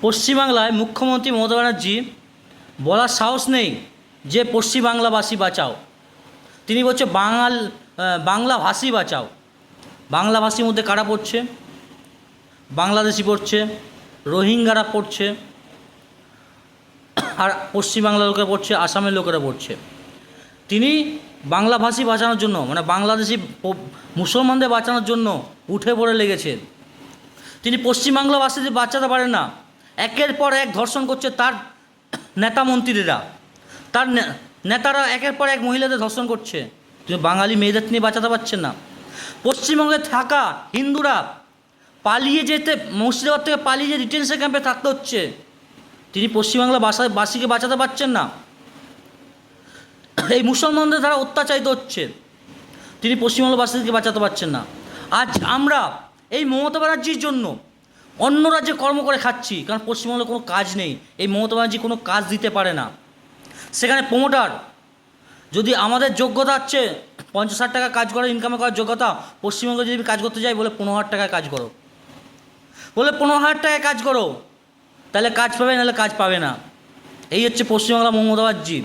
পশ্চিমবাংলায় মুখ্যমন্ত্রী মমতা ব্যানার্জি বলার সাহস নেই যে পশ্চিমবাংলাবাসী বাঁচাও। তিনি বলছে, বাঙাল বাংলাভাষী বাঁচাও। বাংলাভাষীর মধ্যে কারা পড়ছে? বাংলাদেশি পড়ছে, রোহিঙ্গারা পড়ছে, আর পশ্চিমবাংলার লোকেরা পড়ছে, আসামের লোকেরা পড়ছে। তিনি বাংলাভাষী বাঁচানোর জন্য মানে বাংলাদেশি মুসলমানদের বাঁচানোর জন্য উঠে পড়ে লেগেছেন। তিনি পশ্চিমবাংলাবাসীদের বাঁচাতে পারেন না। একের পর এক ধর্ষণ করছে তার নেতা মন্ত্রীরা। তার নেতারা একের পর এক মহিলাদের ধর্ষণ করছে। তিনি বাঙালি মেয়েদের তিনি বাঁচাতে পারছেন না। পশ্চিমবঙ্গে থাকা হিন্দুরা পালিয়ে যেতে, মুর্শিদাবাদ থেকে পালিয়ে যে রিটেনশন ক্যাম্পে থাকতে হচ্ছে। তিনি পশ্চিমবাংলা বাসা, বাসীকে বাঁচাতে পারছেন না। এই মুসলমানদের দ্বারা অত্যাচারিত হচ্ছে। তিনি পশ্চিমবঙ্গবাসীদেরকে বাঁচাতে পারছেন না। আজ আমরা এই মমতা ব্যানার্জির জন্য অন্য রাজ্যে কর্ম করে খাচ্ছি, কারণ পশ্চিমবঙ্গে কোনো কাজ নেই, এই মমতা ব্যানার্জি কোনো কাজ দিতে পারে না। সেখানে প্রমোটার যদি আমাদের যোগ্যতা হচ্ছে পঞ্চাশ হাজার টাকা কাজ করার ইনকামে করার যোগ্যতা, পশ্চিমবঙ্গে যদি কাজ করতে যাই, বলে পনেরো হাজার টাকায় কাজ করো। বলে পনেরো হাজার টাকায় কাজ করো, তাহলে কাজ পাবে, নাহলে কাজ পাবে না। এই হচ্ছে পশ্চিমবাংলা মমতা ব্যানার্জি।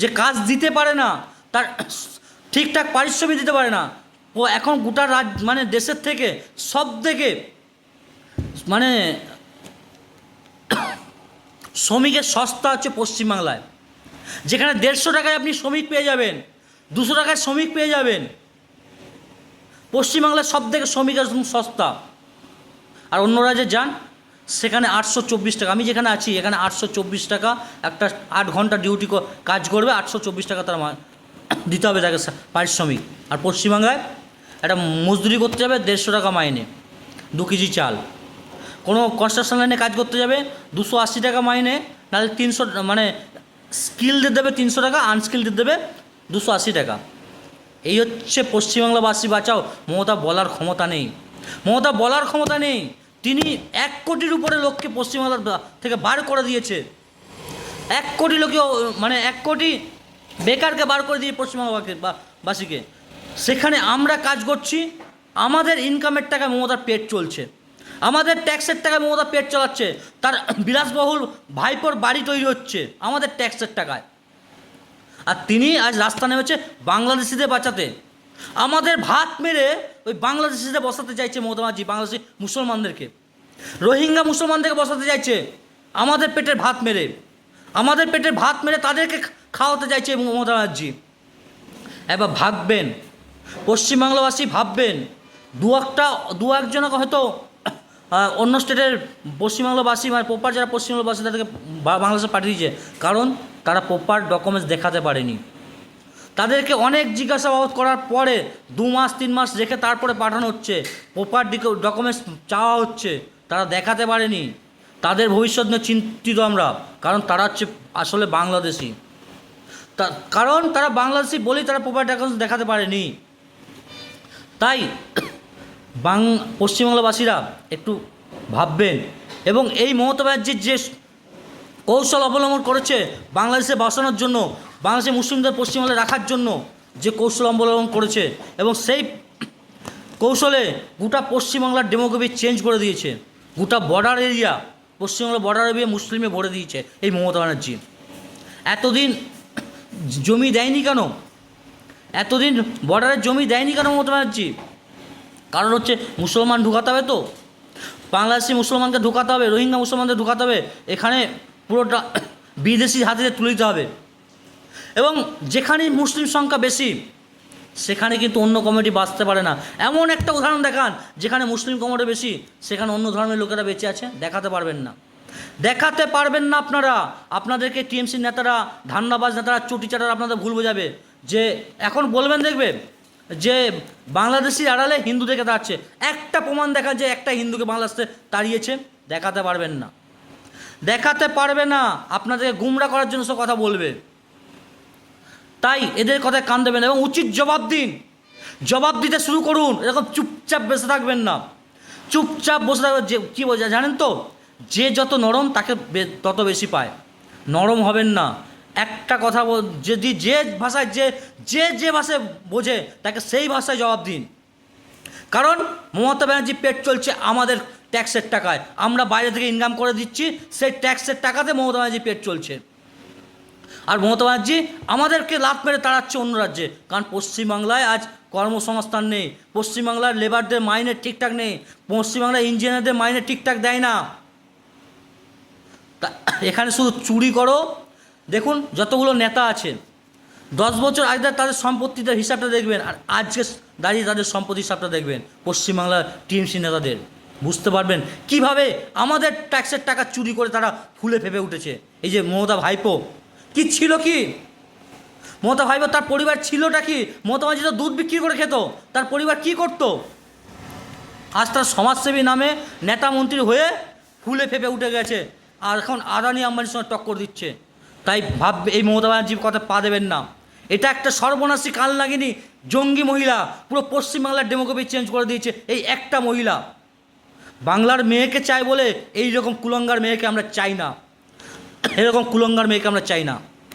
যে কাজ দিতে পারে না, তার ঠিকঠাক পারিশ্রমিক দিতে পারে না, ও এখন গোটা রাজ মানে দেশের থেকে সব থেকে মানে শ্রমিকের সস্তা হচ্ছে পশ্চিমবাংলায়। যেখানে দেড়শো টাকায় আপনি শ্রমিক পেয়ে যাবেন, দুশো টাকায় শ্রমিক পেয়ে যাবেন। পশ্চিমবাংলার সব থেকে শ্রমিকের সস্তা। আর অন্য রাজ্যে যান, সেখানে আটশো চব্বিশ টাকা। আমি যেখানে আছি, এখানে আটশো চব্বিশ টাকা একটা আট ঘণ্টা ডিউটি কাজ করবে, আটশো চব্বিশ টাকা তার দিতে হবে তাকে পারিশ্রমিক। আর পশ্চিমবাংলায় একটা মজদুরি করতে যাবে দেড়শো টাকা মাইনে, দু কেজি চাল। কোনো কনস্ট্রাকশন লাইনে কাজ করতে যাবে, দুশো আশি টাকা মাইনে, নাহলে তিনশো মানে স্কিলদের দেবে তিনশো টাকা আনস্কিলদের দেবে দুশো আশি টাকা। এই হচ্ছে পশ্চিমবাংলাবাসী, বাঁচাও। মমতা বলার ক্ষমতা নেই। মমতা বলার ক্ষমতা নেই। তিনি এক কোটির উপরে লোককে পশ্চিমবাংলার থেকে বার করে দিয়েছে। এক কোটি লোকে মানে এক কোটি বেকারকে বার করে দিয়ে পশ্চিমবাংলাকে বাসীকে। সেখানে আমরা কাজ করছি, আমাদের ইনকামের টাকায় মমতার পেট চলছে। আমাদের ট্যাক্সের টাকায় মমতা পেট চালাচ্ছে, তার বিলাসবহুল ভাইপোর বাড়ি তৈরি হচ্ছে আমাদের ট্যাক্সের টাকায়। আর তিনি আজ রাস্তা নেমেছে বাংলাদেশিদের বাঁচাতে। আমাদের ভাত মেরে ওই বাংলাদেশিদের বসাতে চাইছে মমতা ব্যানার্জি, বাংলাদেশি মুসলমানদেরকে। রোহিঙ্গা মুসলমানদেরকে বসাতে চাইছে আমাদের পেটের ভাত মেরে। আমাদের পেটের ভাত মেরে তাদেরকে খাওয়াতে চাইছে মমতা ব্যানার্জি। এবার ভাববেন, পশ্চিমবাংলাবাসী ভাববেন, দু একটা দু একজনকে হয়তো অন্য স্টেটের পশ্চিমবাংলাবাসী মানে প্রপার যারা পশ্চিমবাংলাবাসী, তাদেরকে বাংলাদেশে পাঠিয়ে দিয়েছে। কারণ তারা প্রপার ডকুমেন্টস দেখাতে পারেনি। তাদেরকে অনেক জিজ্ঞাসাবাদ করার পরে দু মাস, তিন মাস রেখে তারপরে পাঠানো হচ্ছে। প্রপার ডকুমেন্টস চাওয়া হচ্ছে। তারা দেখাতে পারেনি। তাদের ভবিষ্যৎ নিয়ে চিন্তিত আমরা। কারণ তারা হচ্ছে আসলে বাংলাদেশি। তা, কারণ তারা বাংলাদেশি বলেই তারা প্রপার ডকুমেন্টস দেখাতে পারেনি। তাই বাং পশ্চিমবাংলাবাসীরা একটু ভাববেন। এবং এই মমতা ব্যানার্জির যে কৌশল অবলম্বন করেছে বাংলাদেশে বাসানোর জন্য, বাংলাদেশে মুসলিমদের পশ্চিমবাংলায় রাখার জন্য যে কৌশল অবলম্বন করেছে এবং সেই কৌশলে গোটা পশ্চিমবাংলার ডেমোগ্রাফি চেঞ্জ করে দিয়েছে। গোটা বর্ডার এরিয়া পশ্চিমবাংলার বর্ডার এরিয়া মুসলিমে ভরে দিয়েছে এই মমতা ব্যানার্জি। এতদিন জমি দেয়নি কেন? এতদিন বর্ডারের জমি দেয়নি কেন মমতা ব্যানার্জি? কারণ হচ্ছে মুসলমান ঢুকাতে হবে তো। বাংলাদেশি মুসলমানকে ঢুকাতে হবে, রোহিঙ্গা মুসলমানদের ঢুকাতে হবে, এখানে পুরোটা বিদেশি হাতে তুলে দিতে হবে। এবং যেখানে মুসলিম সংখ্যা বেশি, সেখানে কিন্তু অন্য কমিটি বাঁচতে পারে না। এমন একটা উদাহরণ দেখান, যেখানে মুসলিম কমিটি বেশি, সেখানে অন্য ধর্মের লোকেরা বেঁচে আছে, দেখাতে পারবেন না। দেখাতে পারবেন না আপনারা, আপনাদেরকে টিএমসি নেতারা ধান্নাবাজ নেতারা, চুটি চাটারা আপনাদের ভুল বোঝাবে। যে এখন বলবেন দেখবে যে বাংলাদেশি আড়ালে হিন্দুদেরকে তাড়াচ্ছে একটা প্রমাণ দেখা যে একটা হিন্দুকে বাংলাদেশে তাড়িয়েছে, দেখাতে পারবেন না। দেখাতে পারবে না, আপনাদেরকে গুমরা করার জন্য সব কথা বলবে। তাই এদের কথায় কান দেবেন এবং উচিত জবাব দিন। জবাব দিতে শুরু করুন, এরকম চুপচাপ বসে থাকবেন না। চুপচাপ বসে থাকবেন, যে কী বোঝা জানেন তো? যে যত নরম, তাকে তত বেশি পায়। নরম হবেন না। একটা কথা বল- যদি যে ভাষায় যে যে যে ভাষায় বোঝে, তাকে সেই ভাষায় জবাব দিন। কারণ মমতা ব্যানার্জি পেট চলছে আমাদের ট্যাক্সের টাকায়। আমরা বাইরে থেকে ইনকাম করে দিচ্ছি, সেই ট্যাক্সের টাকাতে মমতা ব্যানার্জি পেট চলছে। আর মমতা ব্যানার্জি আমাদেরকে লাভ মেরে তাড়াচ্ছে অন্য রাজ্যে, কারণ পশ্চিমবাংলায় আজ কর্মসংস্থান নেই। পশ্চিমবাংলার লেবারদের মাইনে ঠিকঠাক নেই, পশ্চিমবাংলার ইঞ্জিনিয়ারদের মাইনে ঠিকঠাক দেয় না। তা, এখানে শুধু চুরি করো দেখুন, যতগুলো নেতা আছে দশ বছর আগে তাদের সম্পত্তিটার হিসাবটা দেখবেন, আর আজকে দাঁড়িয়ে তাদের সম্পত্তির হিসাবটা দেখবেন, পশ্চিমবাংলার টিএমসি নেতাদের। বুঝতে পারবেন? কীভাবে আমাদের ট্যাক্সের টাকা চুরি করে তারা ফুলে ফেপে উঠেছে? এই যে মমতা ভাইপো, কি ছিল কি? মমতা ভাইপো, তার পরিবার ছিলটা কি? মমতা মাঝি তো দুধ বিক্রি করে খেত, তার পরিবার কি করতো? আজ তার সমাজসেবী নামে নেতা মন্ত্রী হয়ে ফুলে ফেপে উঠে গেছে, আর এখন আদানি আম্বানির সঙ্গে টক্কর দিচ্ছে। তাই ভাব এই মমতা ব্যানার্জির কথা পা দেবেন না। এটা একটা সর্বনাশী কাল লাগেনি জঙ্গি মহিলা, পুরো পশ্চিমবাংলার ডেমোগ্রাফি চেঞ্জ করে দিয়েছে এই একটা মহিলা। বাংলার মেয়েকে চাই বলে এই রকম কুলঙ্গার মেয়েকে আমরা চাই না। এরকম কুলঙ্গার মেয়েকে আমরা চাই না।